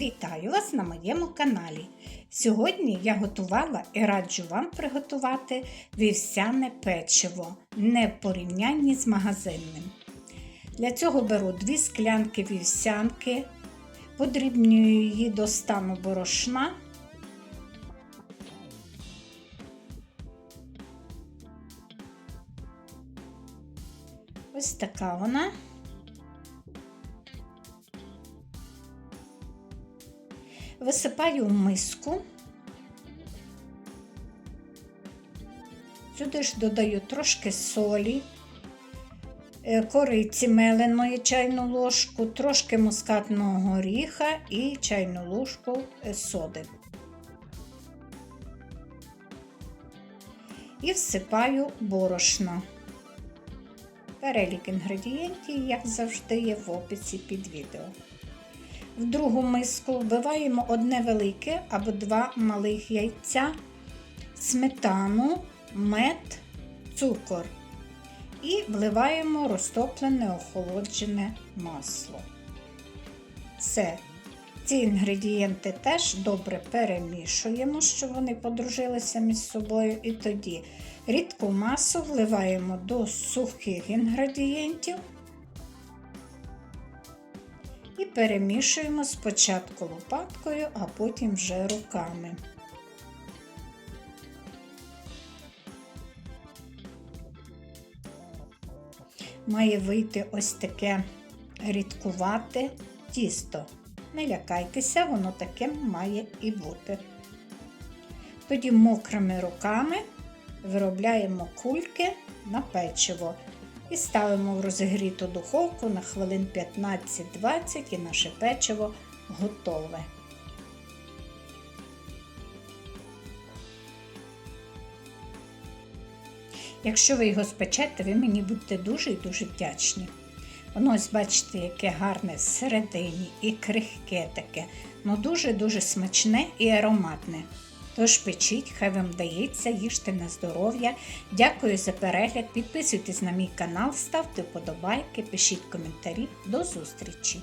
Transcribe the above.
Вітаю вас на моєму каналі. Сьогодні я готувала і раджу вам приготувати вівсяне печиво, не в порівнянні з магазинним. Для цього беру 2 склянки вівсянки, подрібнюю її до стану борошна. Ось така вона. Висипаю миску. Сюди ж додаю трошки солі, е, кориці меленої чайну ложку, трошки мускатного горіха і чайну ложку е, соди. І всипаю борошно. Перелік інгредієнтів, як завжди, є в описі під відео. В другу миску вбиваємо одне велике або два малих яйця, сметану, мед, цукор і вливаємо розтоплене охолоджене масло. Все. Ці інгредієнти теж добре перемішуємо, щоб вони подружилися між собою. І тоді рідку масу вливаємо до сухих інгредієнтів і перемішуємо спочатку лопаткою, а потім вже руками. Має вийти ось таке рідкувате тісто. Не лякайтеся, воно таким має і бути. Тоді мокрими руками виробляємо кульки на печиво і ставимо в розігріту духовку на хвилин 15-20 і наше печиво готове. Якщо ви його спечете, ви мені будете дуже і дуже вдячні. Воно ось бачите, яке гарне всередині і крихке таке, ну дуже-дуже смачне і ароматне. Тож печіть, хай вам вдається, їжте на здоров'я. Дякую за перегляд. Підписуйтесь на мій канал, ставте вподобайки, пишіть коментарі. До зустрічі!